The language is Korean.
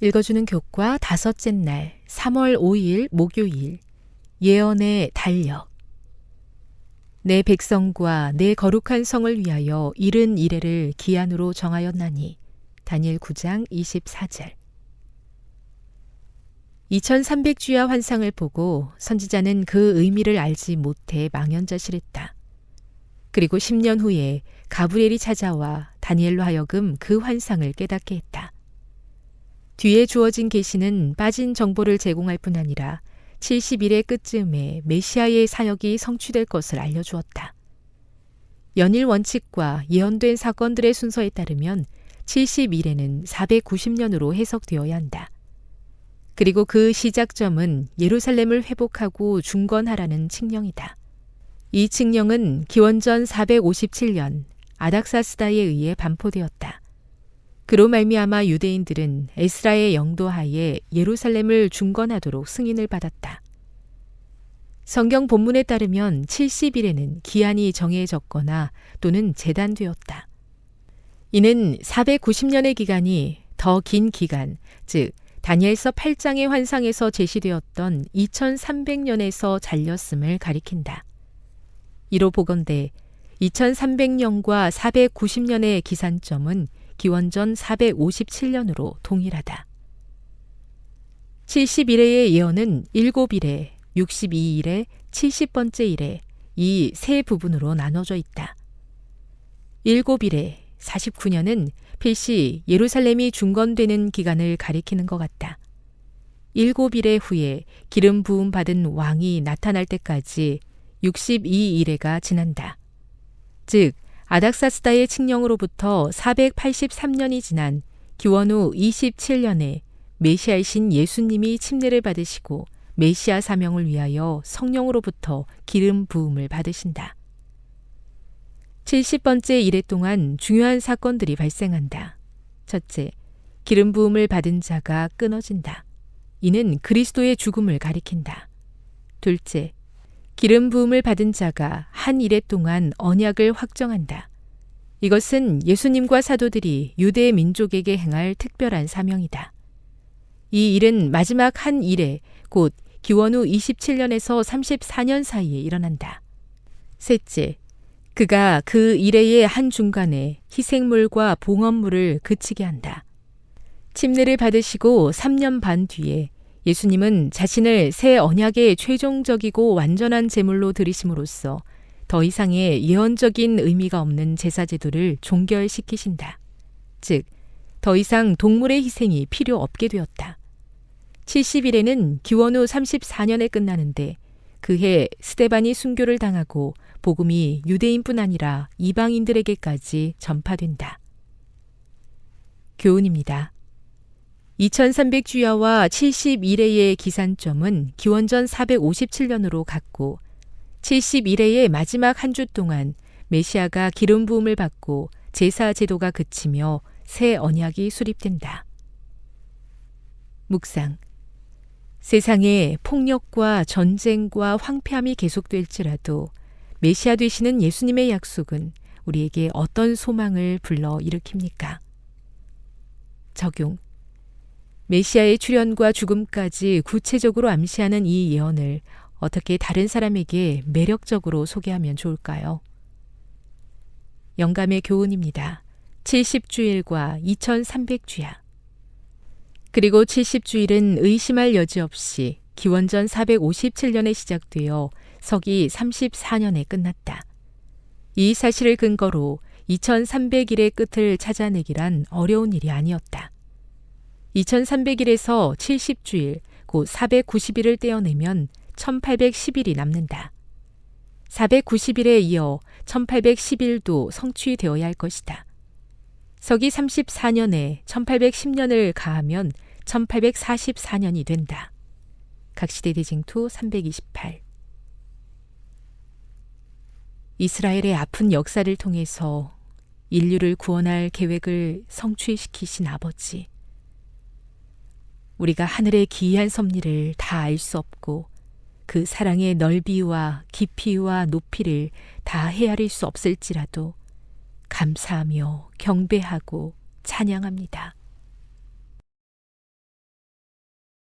읽어주는 교과 다섯째 날 3월 5일 목요일 예언의 달력 내 백성과 내 거룩한 성을 위하여 이른 이래를 기한으로 정하였나니 다니엘 9장 24절 2300주야 환상을 보고 선지자는 그 의미를 알지 못해 망연자실했다. 그리고 10년 후에 가브리엘이 찾아와 다니엘로 하여금 그 환상을 깨닫게 했다. 뒤에 주어진 계시는 빠진 정보를 제공할 뿐 아니라 70일의 끝쯤에 메시아의 사역이 성취될 것을 알려주었다. 연일 원칙과 예언된 사건들의 순서에 따르면 70일에는 490년으로 해석되어야 한다. 그리고 그 시작점은 예루살렘을 회복하고 중건하라는 칙령이다. 이 칙령은 기원전 457년 아닥사스다에 의해 반포되었다. 그로 말미암아 유대인들은 에스라의 영도 하에 예루살렘을 중건하도록 승인을 받았다. 성경 본문에 따르면 70일에는 기한이 정해졌거나 또는 재단되었다. 이는 490년의 기간이 더 긴 기간, 즉 다니엘서 8장의 환상에서 제시되었던 2300년에서 잘렸음을 가리킨다. 이로 보건대 2300년과 490년의 기산점은 기원전 457년으로 동일하다. 71회의 예언은 7일에, 62일에, 70번째 일에 이 세 부분으로 나눠져 있다. 7일에 49년은 필시 예루살렘이 중건되는 기간을 가리키는 것 같다. 7일의 후에 기름 부음 받은 왕이 나타날 때까지 62일에가 지난다. 즉 아닥사스다의 칙령으로부터 483년이 지난 기원 후 27년에 메시아이신 예수님이 침례를 받으시고 메시아 사명을 위하여 성령으로부터 기름 부음을 받으신다. 70번째 일해 동안 중요한 사건들이 발생한다. 첫째, 기름 부음을 받은 자가 끊어진다. 이는 그리스도의 죽음을 가리킨다. 둘째, 기름 부음을 받은 자가 한 일해 동안 언약을 확정한다. 이것은 예수님과 사도들이 유대 민족에게 행할 특별한 사명이다. 이 일은 마지막 한 일에 곧 기원 후 27년에서 34년 사이에 일어난다. 셋째, 그가 그 일회의 한 중간에 희생물과 봉헌물을 그치게 한다. 침례를 받으시고 3년 반 뒤에 예수님은 자신을 새 언약의 최종적이고 완전한 제물로 드리심으로써 더 이상의 예언적인 의미가 없는 제사제도를 종결시키신다. 즉, 더 이상 동물의 희생이 필요 없게 되었다. 70일에는 기원 후 34년에 끝나는데 그해 스테반이 순교를 당하고 복음이 유대인뿐 아니라 이방인들에게까지 전파된다. 교훈입니다. 2300주야와 71회의 기산점은 기원전 457년으로 같고 71회의 마지막 한 주 동안 메시아가 기름 부음을 받고 제사 제도가 그치며 새 언약이 수립된다. 묵상 세상에 폭력과 전쟁과 황폐함이 계속될지라도 메시아 되시는 예수님의 약속은 우리에게 어떤 소망을 불러 일으킵니까? 적용 메시아의 출현과 죽음까지 구체적으로 암시하는 이 예언을 어떻게 다른 사람에게 매력적으로 소개하면 좋을까요? 영감의 교훈입니다. 70주일과 2300주야. 그리고 70주일은 의심할 여지 없이 기원전 457년에 시작되어 서기 34년에 끝났다. 이 사실을 근거로 2300일의 끝을 찾아내기란 어려운 일이 아니었다. 2300일에서 70주일, 곧 490일을 떼어내면 1810일이 남는다. 490일에 이어 1811도 성취되어야 할 것이다. 서기 34년에 1810년을 가하면 1844년이 된다. 각시대 대징투 328 이스라엘의 아픈 역사를 통해서 인류를 구원할 계획을 성취시키신 아버지. 우리가 하늘의 기이한 섭리를 다 알 수 없고 그 사랑의 넓이와 깊이와 높이를 다 헤아릴 수 없을지라도 감사하며 경배하고 찬양합니다.